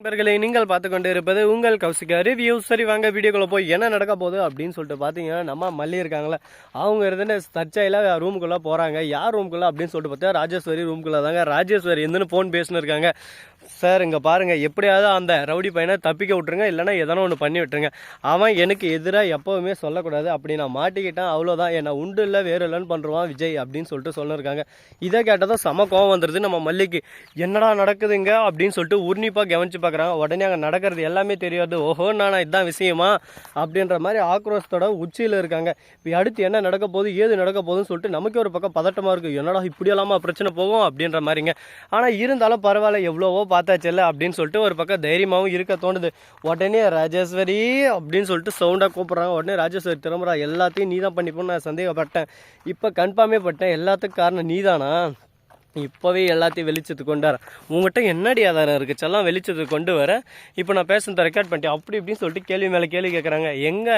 நண்பர்களை நீங்கள் பார்த்து கொண்டு இருப்பது உங்கள் கௌசிகா ரிவ்யூ சரி வாங்க வீடியோக்குள்ளே போய் என்ன நடக்க போகுது அப்படின்னு சொல்லிட்டு பார்த்தீங்கன்னா நம்ம மல்லி இருக்காங்களே அவங்க இருந்துட்டு தற்செயல ரூமுக்குள்ளே போகிறாங்க யார் ரூமுக்குள்ளே அப்படின்னு சொல்லிட்டு பார்த்தா ராஜேஸ்வரி ரூமுக்குள்ளே தாங்க ராஜேஸ்வரி இருந்துன்னு ஃபோன் பேசின்னு இருக்காங்க. சார் இங்கே பாருங்கள் எப்படியாவது அந்த ரவுடி பையனை தப்பிக்க விட்ருங்க இல்லைன்னா எதனா ஒன்று பண்ணி விட்டுருங்க. அவன் எனக்கு எதிராக எப்போவுமே சொல்லக்கூடாது. அப்படி நான் மாட்டிக்கிட்டேன் அவ்வளோதான் என்னை உண்டு இல்லை வேறு இல்லைன்னு பண்ணுறான் விஜய் அப்படின்னு சொல்லிட்டு சொல்லியிருக்காங்க இதை கேட்டதும் செம கோவம் வந்துடுது நம்ம மல்லிக்கு. என்னடா நடக்குதுங்க அப்படின்னு சொல்லிட்டு உன்னிப்பாக கவனிச்சு பார்க்குறாங்க. உடனே அங்கே நடக்கிறது எல்லாமே தெரியாது. ஓஹோ நானா இதுதான் விஷயமா? அப்படின்ற மாதிரி ஆக்ரோஷத்தோட உச்சியில் இருக்காங்க. இப்போ அடுத்து என்ன நடக்க போகுது ஏது நடக்க போகுதுன்னு சொல்லிட்டு நமக்கே ஒரு பக்கம் பதட்டமாக இருக்குது என்னடா இப்படியெல்லாமா பிரச்சனை போகும்? அப்படின்ற மாதிரிங்க. ஆனால் இருந்தாலும் பரவாயில்ல எவ்வளவோ பார்த்தாச்சல்ல அப்படின்னு சொல்லிட்டு ஒரு பக்கம் தைரியமாகவும் இருக்க தோணுது. உடனே ராஜேஸ்வரி அப்படின்னு சொல்லிட்டு சவுண்டாக கூப்பிட்றாங்க. உடனே ராஜேஸ்வரி திரும்புறா. எல்லாத்தையும் நீ தான் பண்ணிப்போன்னு நான் சந்தேகப்பட்டேன். இப்போ கன்ஃபார்மே பட்டேன். எல்லாத்துக்கும் காரணம் நீதானா? இப்போவே எல்லாத்தையும் வெளிச்சத்து கொண்டு வரேன் உங்கள்கிட்ட என்னடி ஆதாரம் இருக்குது செல்லாம் வெளிச்சத்துக்கு கொண்டு வர. இப்போ நான் பேசுனதை ரெக்கார்ட் பண்ணிட்டேன். அப்படி இப்படின்னு சொல்லிட்டு கேள்வி மேலே கேள்வி கேட்குறாங்க எங்கே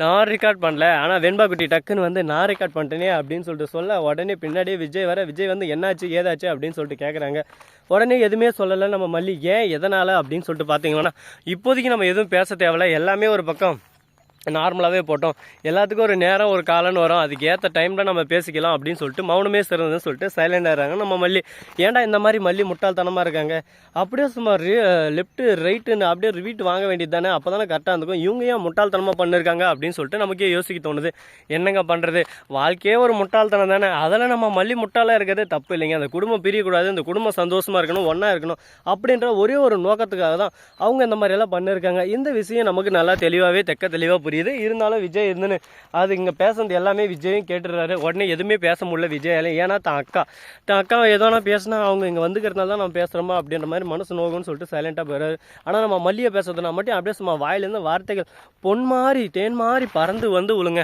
நான் ரெக்கார்ட் பண்ணல. ஆனால் வெண்பா குட்டி டக்குன்னு வந்து நான் ரெக்கார்ட் பண்ணிட்டேனே அப்படின்னு சொல்லிட்டு சொல்ல உடனே பின்னாடியே விஜய் வர விஜய் வந்து என்னாச்சு ஏதாச்சு அப்படின்னு சொல்லிட்டு கேட்குறாங்க உடனே எதுவுமே சொல்லலை நம்ம மல்லி ஏன் எதனால் அப்படின்னு சொல்லிட்டு பார்த்தீங்கன்னா இப்போதைக்கு நம்ம எதுவும் பேச தேவையில்ல. எல்லாமே ஒரு பக்கம் நார்மலாகவே போட்டோம். எல்லாத்துக்கும் ஒரு நேரம் ஒரு காலம்னு வரும். அதுக்கு ஏற்ற டைமில் நம்ம பேசிக்கலாம் அப்படின்னு சொல்லிட்டு மௌனமே சிறந்ததுன்னு சொல்லிட்டு சைலண்ட் ஆகிறாங்க நம்ம மல்லி ஏன்டா இந்த மாதிரி மல்லி முட்டாள்தனமாக இருக்காங்க? அப்படியே சும்மா லெஃப்ட்டு ரைட்டுன்னு அப்படியே ரிவீட் வாங்க வேண்டியது தானே? அப்போ தானே கரெக்டாக இருந்துக்கும் இவங்க ஏன் முட்டாள்தனமாக பண்ணியிருக்காங்க அப்படின்னு சொல்லிட்டு நமக்கே யோசிக்க தோணுது. என்னங்க பண்ணுறது வாழ்க்கையே ஒரு முட்டாள்தனம் தானே? அதில் நம்ம மல்லி முட்டாளாக இருக்கிறது தப்பு இல்லைங்க. அந்த குடும்பம் பிரியக்கூடாது இந்த குடும்பம் சந்தோஷமாக இருக்கணும் ஒன்றா இருக்கணும் அப்படின்ற ஒரே ஒரு நோக்கத்துக்காக தான் அவங்க இந்த மாதிரி எல்லாம் பண்ணியிருக்காங்க இந்த விஷயம் நமக்கு நல்லா தெளிவாகவே தெக்க தெளிவாக புரியுது. இருந்தாலும் விஜய் இருந்துன்னு அது இங்கே பேசுனது எல்லாமே விஜயும் கேட்டுடுறாரு. உடனே எதுவுமே பேச முடியல விஜயால. ஏன்னா தான் அக்கா. தான் அக்கா எதனா பேசினா அவங்க இங்கே வந்துக்கிறதுனால தான் நம்ம பேசுகிறோமா அப்படின்ற மாதிரி மனசு நோகும்னு சொல்லிட்டு சைலண்ட்டாக போயிடுறாரு. ஆனால் நம்ம மல்லியை பேசுறதுனா மட்டும் அப்படியே சும்மா வாயிலேருந்து வார்த்தைகள் பொன் மாதிரி தேன் மாதிரி பறந்து வந்து விழுங்க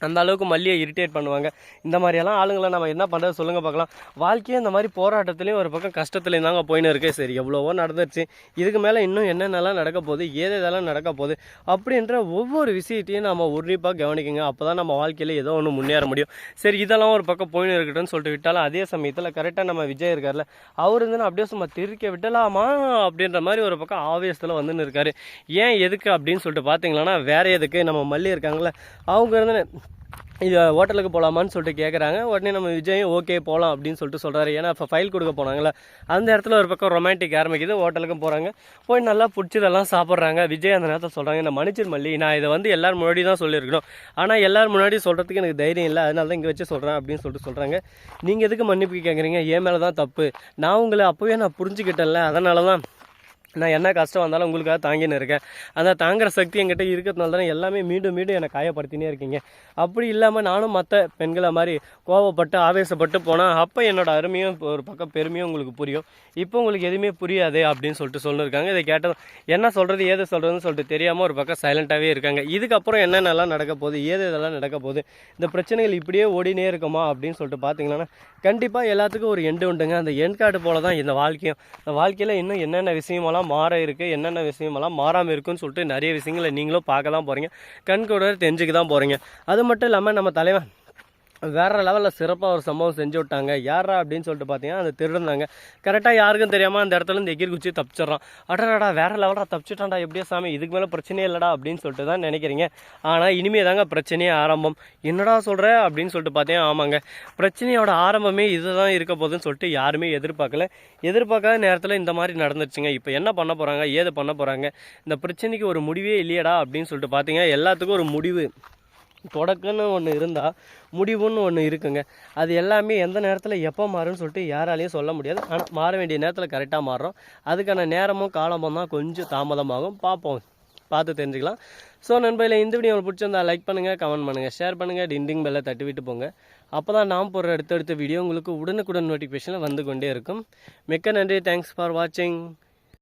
அந்த அளவுக்கு மல்லியை இரிட்டேட் பண்ணுவாங்க. இந்த மாதிரியெல்லாம் ஆளுங்களை நம்ம என்ன பண்ணுறது சொல்லுங்கள் பார்க்கலாம். வாழ்க்கையே இந்த மாதிரி போராட்டத்துலேயும் ஒரு பக்கம் கஷ்டத்துலேயும் தாங்க போயின்னு இருக்கே. சரி எவ்வளவோ நடந்துருச்சு. இதுக்கு மேலே இன்னும் என்னென்னலாம் நடக்க போகுது? ஏது நடக்க போகுது? அப்படின்ற ஒவ்வொரு விஷயத்தையும் நம்ம உன்னிப்பாக கவனிக்குங்க. அப்போ தான் நம்ம வாழ்க்கையில் ஏதோ ஒன்று முன்னேற முடியும். சரி இதெல்லாம் ஒரு பக்கம் போயின்னு இருக்கட்டும்னு சொல்லிட்டு விட்டாலும் அதே சமயத்தில் கரெக்டாக நம்ம விஜய் இருக்கார்ல அவர் இருந்தால் அப்படியே சும்மா திருக்க விடலாமா அப்படின்ற மாதிரி ஒரு பக்கம் ஆவேசத்தில் வந்துன்னு இருக்காரு. ஏன் எதுக்கு அப்படின்னு சொல்லிட்டு பார்த்தீங்களன்னா வேற எதுக்கு? நம்ம மல்லி இருக்காங்களே அவங்க இருந்து இது ஹோட்டலுக்கு போகலாமான்னு சொல்லிட்டு கேட்குறாங்க உடனே நம்ம விஜயும் ஓகே போகலாம் அப்படின்னு சொல்லிட்டு சொல்கிறாரு ஏன்னா இப்போ ஃபைல் கொடுக்க போனாங்களே அந்த இடத்துல ஒரு பக்கம் ரொமான்டிக் ஆரம்பிக்குது. ஹோட்டலுக்கும் போகிறாங்க போய் நல்லா பிடிச்சதெல்லாம் சாப்பிட்றாங்க. விஜய் அந்த நேரத்தில் சொல்கிறாங்க இந்த மன்னிச்சிரு மல்லி நான் இதை வந்து எல்லோரும் முன்னாடி தான் சொல்லியிருக்கணும். ஆனால் எல்லோரும் முன்னாடி சொல்கிறதுக்கு எனக்கு தைரியம் இல்லை. அதனால தான் இங்கே வச்சு சொல்கிறேன் அப்படின்னு சொல்லிட்டு சொல்கிறாங்க நீங்கள் எதுக்கு மன்னிப்பு கேட்குறீங்க என் மேலே தான் தப்பு. நான் உங்களை அப்போவே நான் புரிஞ்சுக்கிட்டேன்ல. அதனால தான் நான் என்ன கஷ்டம் வந்தாலும் உங்களுக்காக தாங்கின்னு இருக்கேன். அந்த தாங்குற சக்தி என்கிட்ட இருக்கிறதுனால தானே எல்லாமே மீண்டும் மீண்டும் என்னை காயப்படுத்தினே இருக்கீங்க. அப்படி இல்லாமல் நானும் மற்ற பெண்களை மாதிரி கோவப்பட்டு ஆவேசப்பட்டு போனால் அப்போ என்னோடய அருமையும் ஒரு பக்கம் பெருமையும் உங்களுக்கு புரியும். இப்போ உங்களுக்கு எதுவுமே புரியாது அப்படின்னு சொல்லிட்டு சொல்லியிருக்காங்க இதை கேட்டதும் என்ன சொல்கிறது ஏது சொல்கிறதுன்னு சொல்லிட்டு தெரியாமல் ஒரு பக்கம் சைலண்ட்டாகவே இருக்காங்க. இதுக்கப்புறம் என்னென்னலாம் நடக்க போகுது ஏது இதெல்லாம் நடக்க போகுது இந்த பிரச்சனைகள் இப்படியே ஓடினே இருக்குமா அப்படின்னு சொல்லிட்டு பார்த்தீங்கன்னா கண்டிப்பாக எல்லாத்துக்கும் ஒரு எண்டு உண்டுங்க. அந்த எண்ட் கார்டு போல தான் இந்த வாழ்க்கையும். இந்த வாழ்க்கையில் இன்னும் என்னென்ன விஷயமெல்லாம் மாற இருக்குது என்னென்ன விஷயமெல்லாம் மாறாமல் இருக்குன்னு சொல்லிட்டு நிறைய விஷயங்களை நீங்களும் பார்க்க தான் போகிறீங்க கண் கூட தெரிஞ்சுக்க தான் போகிறீங்க அது மட்டும் இல்லாமல் நம்ம தலைவன் வேறு லெவலில் சிறப்பாக ஒரு சம்பவம் செஞ்சு விட்டாங்க. யாரா அப்படின்னு சொல்லிட்டு பார்த்தீங்கன்னா அந்த திருடுனாங்க கரெக்டாக யாருக்கும் தெரியாமல் அந்த இடத்துல இந்த எகிர் குச்சி தப்பிச்சிடறான். அடடாடா வேறு லெவலாக தப்பிச்சிட்டான்டா எப்படியா சாமி? இதுக்கு மேலே பிரச்சனையே இல்லைடா அப்படின்னு சொல்லிட்டு தான் நினைக்கிறீங்க. ஆனால் இனிமே தாங்க பிரச்சனையே ஆரம்பம். என்னடா சொல்கிற அப்படின்னு சொல்லிட்டு பார்த்தீங்கன்னா ஆமாங்க. பிரச்சனையோட ஆரம்பமே இதுதான் இருக்க போகுதுன்னு சொல்லிட்டு யாருமே எதிர்பார்க்கல. எதிர்பார்க்காத நேரத்தில் இந்த மாதிரி நடந்துருச்சுங்க. இப்போ என்ன பண்ண போகிறாங்க ஏது பண்ண போகிறாங்க இந்த பிரச்சனைக்கு ஒரு முடிவே இல்லையடா அப்படின்னு சொல்லிட்டு பார்த்தீங்கன்னா எல்லாத்துக்கும் ஒரு முடிவு. தொடக்கம்னு ஒன்று இருந்தால் முடிவுன்னு ஒன்று இருக்குங்க. அது எல்லாமே எந்த நேரத்தில் எப்போ மாறும்னு சொல்லிட்டு யாராலையும் சொல்ல முடியாது. ஆனால் மாற வேண்டிய நேரத்தில் கரெக்டாக மாறுறோம். அதுக்கான நேரமும் காலமும் தான் கொஞ்சம் தாமதமாகும். பார்ப்போம் பார்த்து தெரிஞ்சுக்கலாம். ஸோ நண்பர்களே இந்த வீடியோ உங்களுக்கு பிடிச்சிருந்தா லைக் பண்ணுங்கள் கமெண்ட் பண்ணுங்கள் ஷேர் பண்ணுங்கள் டிண்டிங் பெல்லை தட்டி விட்டு போங்க. அப்போ தான் நாம் போடுற அடுத்தடுத்த வீடியோ உங்களுக்கு உடனுக்குடன் நோட்டிஃபிகேஷனில் வந்து கொண்டே இருக்கும். மிக்க நன்றி. தேங்க்ஸ் ஃபார் வாட்சிங்